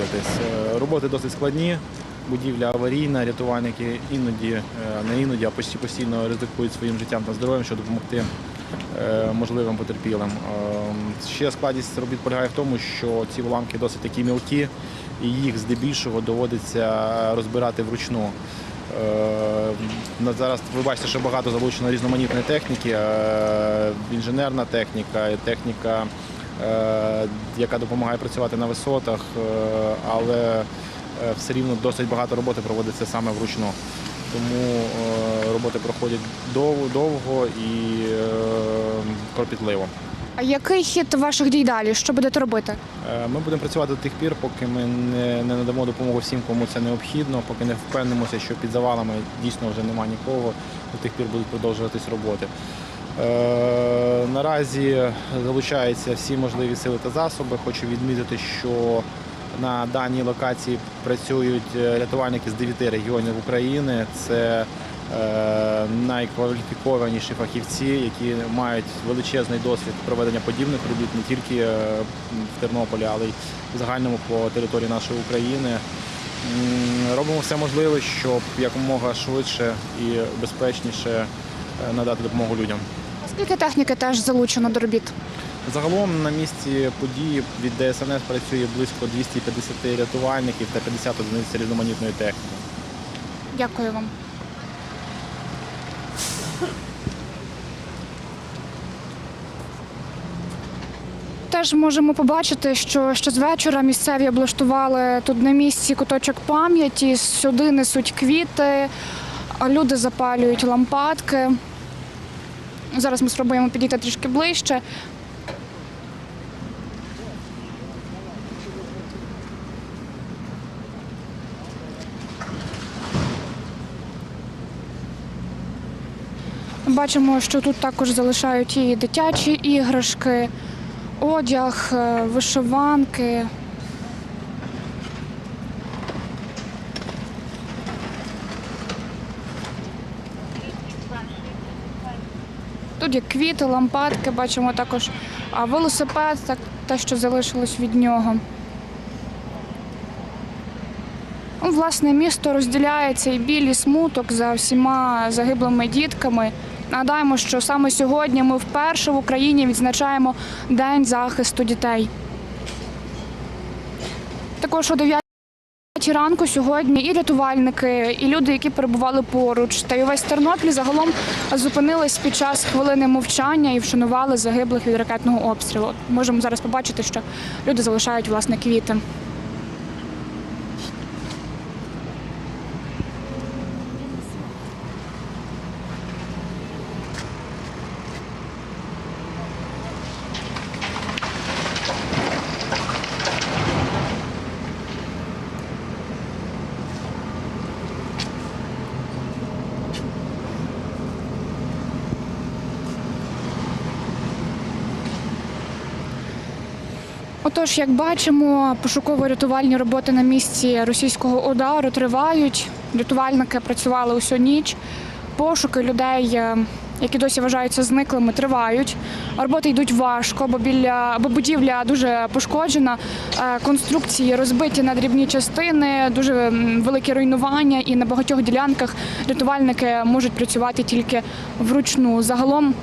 Е, Роботи досить складні. Будівля аварійна, рятувальники іноді, е, не іноді, а почти постійно ризикують своїм життям та здоров'ям, щоб допомогти е, можливим потерпілим. Е, Ще складність робіт полягає в тому, що ці уламки досить такі мілкі, і їх здебільшого доводиться розбирати вручну. Е, Зараз ви бачите, що багато залучено різноманітної техніки, інженерна техніка, техніка, яка допомагає працювати на висотах, е, але е, все рівно досить багато роботи проводиться саме вручну. Тому е, роботи проходять довго, довго і е, кропітливо. А який хід ваших дій далі? Що будете робити? Е, Ми будемо працювати до тих пір, поки ми не, не надамо допомогу всім, кому це необхідно, поки не впевнимося, що під завалами дійсно вже немає нікого, до тих пір будуть продовжуватись роботи. Е, наразі залучаються всі можливі сили та засоби. Хочу відмітити, що на даній локації працюють е, рятувальники з 9 регіонів України. Це е, найкваліфікованіші фахівці, які мають величезний досвід проведення подібних робіт не тільки в Тернополі, але й в загальному по території нашої України. Робимо все можливе, щоб якомога швидше і безпечніше надати допомогу людям. Скільки техніки теж залучено до робіт? Загалом на місці події від ДСНС працює близько 250 рятувальників та 50 одиниць різноманітної техніки. Дякую вам. Теж можемо побачити, що ще з вечора місцеві облаштували тут на місці куточок пам'яті, сюди несуть квіти, люди запалюють лампадки. Зараз ми спробуємо підійти трішки ближче. Бачимо, що тут також залишають і дитячі іграшки, одяг, е, вишиванки. Тут є квіти, лампадки, бачимо також а велосипед, так, те, що залишилось від нього. Ну, Власне, місто розділяється і білі смуток за всіма загиблими дітками. Нагадаємо, що саме сьогодні ми вперше в Україні відзначаємо День захисту дітей. Також о 9 ранку сьогодні і рятувальники, і люди, які перебували поруч, та й увесь Тернопіль загалом зупинились під час хвилини мовчання і вшанували загиблих від ракетного обстрілу. Можемо зараз побачити, що люди залишають власне квіти. Отож, як бачимо, пошуково-рятувальні роботи на місці російського удару тривають. Рятувальники працювали усю ніч. Пошуки людей, е, які досі вважаються зниклими, тривають. Роботи йдуть важко, бо біля бо будівля дуже пошкоджена. е, Конструкції розбиті на дрібні частини, дуже великі руйнування, і на багатьох ділянках рятувальники можуть працювати тільки вручну. Загалом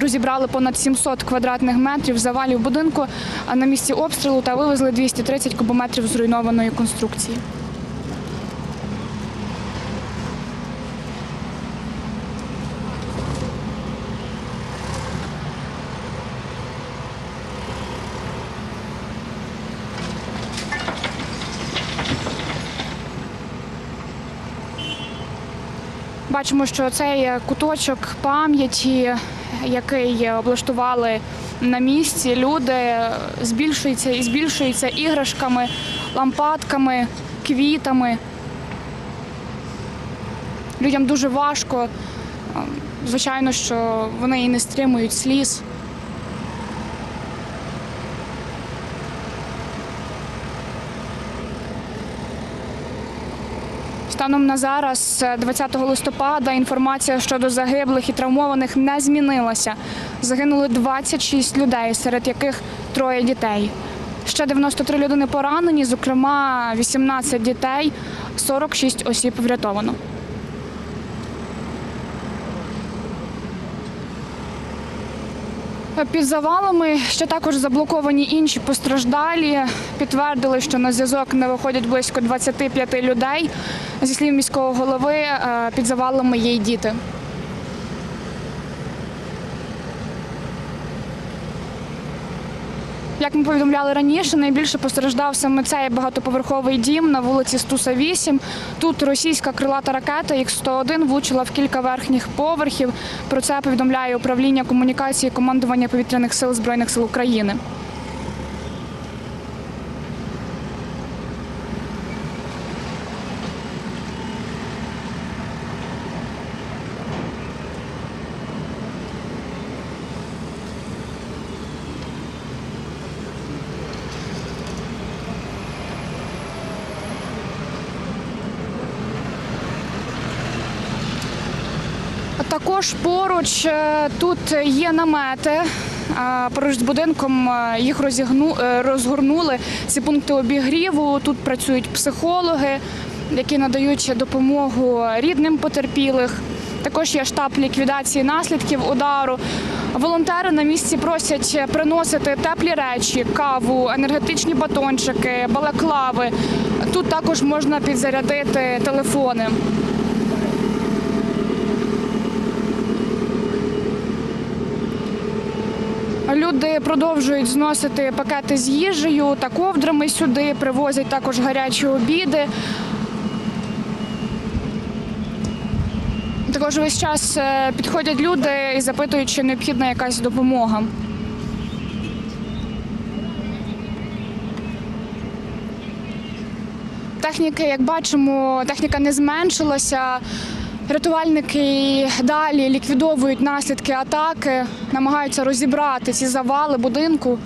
Розібрали понад 700 квадратних метрів завалів будинку на місці обстрілу та вивезли 230 кубометрів зруйнованої конструкції. Бачимо, що цей куточок пам'яті, який облаштували на місці, люди збільшується і збільшується іграшками, лампадками, квітами. Людям дуже важко. Звичайно, що вони і не стримують сліз. Станом на зараз, е, 20 листопада, інформація щодо загиблих і травмованих не змінилася. Загинули 26 людей, серед яких троє дітей. Ще 93 людини поранені, зокрема 18 дітей, 46 осіб врятовано. Під завалами ще також заблоковані інші постраждалі. Підтвердили, що на зв'язок не виходять близько 25 людей. Зі слів міського голови, е, під завалами є й діти. Як ми повідомляли раніше, найбільше постраждав саме цей багатоповерховий дім на вулиці Стуса 8. Тут російська крилата ракета Х-101 влучила в кілька верхніх поверхів. Про це повідомляє управління комунікації командування повітряних сил збройних сил України. Також поруч е, тут є намети. Поруч з будинком е, їх розігну, е, розгорнули. Ці пункти обігріву. Тут працюють психологи, які надають допомогу рідним потерпілих. Також є штаб ліквідації наслідків удару. Волонтери на місці просять приносити теплі речі, каву, енергетичні батончики, балаклави. Тут також можна підзарядити телефони. Люди продовжують зносити пакети з їжею та ковдрами сюди, привозять також гарячі обіди. Також весь час е, підходять люди і запитують, чи необхідна якась допомога. Техніки, як бачимо, техніка не зменшилася. Рятувальники далі ліквідовують наслідки атаки, намагаються розібрати ці завали будинку.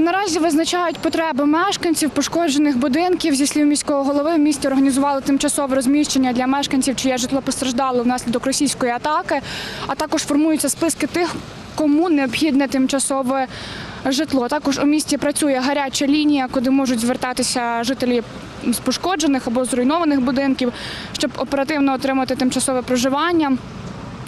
Наразі визначають потреби мешканців пошкоджених будинків. Зі слів міського голови в місті організували тимчасове розміщення для мешканців, чиє житло постраждало внаслідок російської атаки. А також формуються списки тих, кому необхідне тимчасове житло. Також у місті працює гаряча лінія, куди можуть звертатися жителі з пошкоджених або зруйнованих будинків, щоб оперативно отримати тимчасове проживання.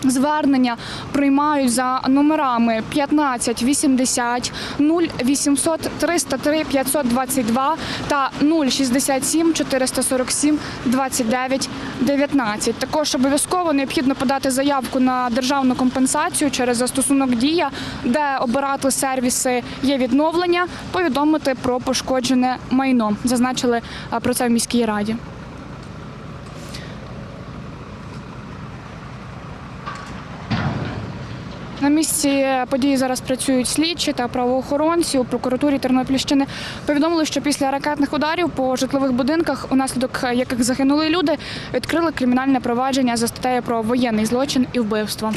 Звернення приймають за номерами 15 80 0800 303 522 та 067 447 29 19. Також обов'язково необхідно подати заявку на державну компенсацію через застосунок Дія, де обирати сервіси є відновлення, повідомити про пошкоджене майно. Зазначили про це в міській раді. Місці події зараз працюють слідчі та правоохоронці у прокуратурі Тернопільщини. Повідомили, що після ракетних ударів по житлових будинках, унаслідок яких загинули люди, відкрили кримінальне провадження за статтею про воєнний злочин і вбивство.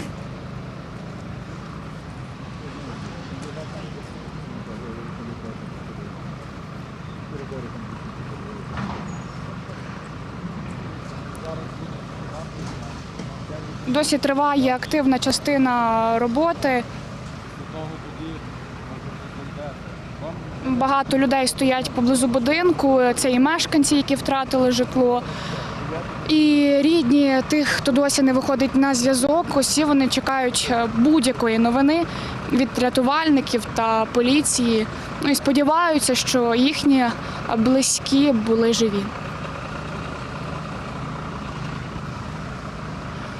Досі триває активна частина роботи. Багато людей стоять поблизу будинку. Це і мешканці, які втратили житло. І рідні тих, хто досі не виходить на зв'язок, усі вони чекають е, будь-якої новини від рятувальників та поліції. Ну і сподіваються, що їхні близькі були живі.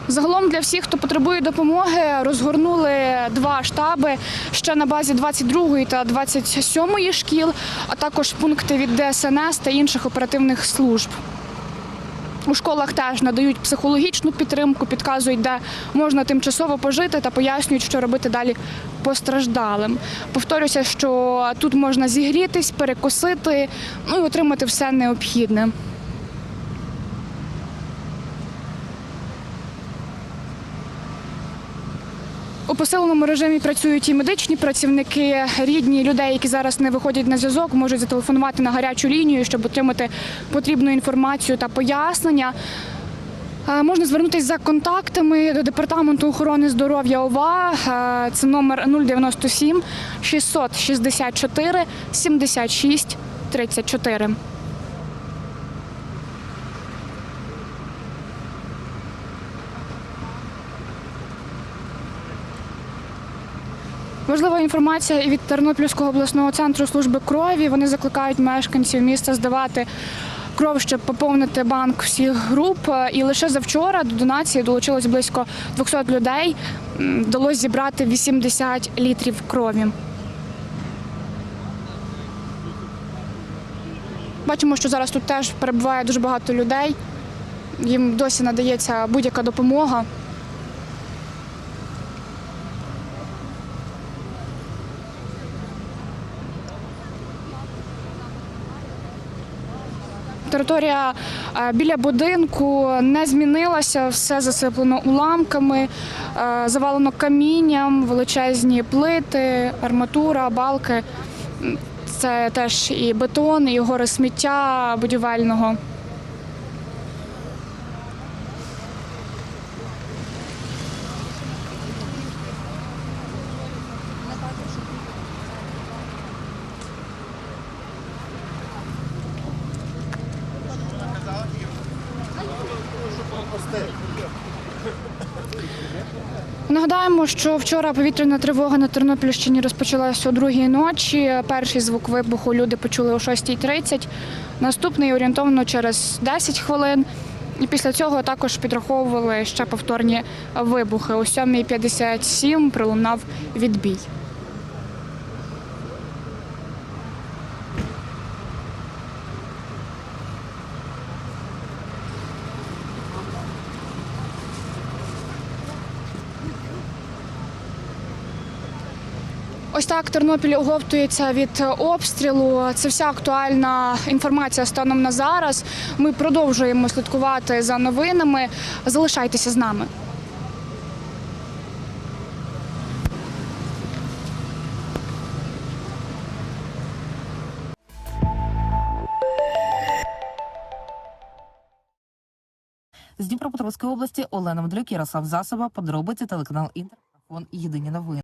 Загалом для всіх, хто потребує допомоги, розгорнули два штаби ще на базі 22 та 27 шкіл, а також пункти від ДСНС та інших оперативних служб. У школах теж надають психологічну підтримку, підказують, де можна тимчасово пожити та пояснюють, що робити далі постраждалим. Повторюся, що тут можна зігрітись, перекусити, ну і отримати все необхідне. У посиленому режимі працюють і медичні працівники, рідні людей, які зараз не виходять на зв'язок, можуть зателефонувати на гарячу лінію, щоб отримати потрібну інформацію та пояснення. Можна звернутися за контактами до департаменту охорони здоров'я ОВА. Це номер 097 664 76 34. Важлива інформація і від Тернопільського обласного центру служби крові. Вони закликають мешканців міста здавати кров, щоб поповнити банк всіх груп. І лише завчора до донації долучилось близько 200 людей. Вдалося зібрати 80 літрів крові. Бачимо, що зараз тут теж перебуває дуже багато людей. Їм досі надається будь-яка допомога. Територія е, біля будинку не змінилася, все засиплено уламками, е, завалено камінням, величезні плити, арматура, балки. Це теж і бетон, і гори сміття будівельного. Нагадаємо, що вчора повітряна тривога на Тернопільщині розпочалася о другій ночі. Перший звук вибуху люди почули о 6.30, наступний орієнтовно через 10 хвилин. І після цього також підраховували ще повторні вибухи. О 7.57 пролунав відбій. Ось так Тернопіль оговтується від обстрілу. Це вся актуальна інформація станом на зараз. Ми продовжуємо слідкувати за новинами. Залишайтеся з нами. З Дніпропетровської області Олена Мудрик, Ярослав Засоба, подробиці телеканал Інтер, Єдині новини.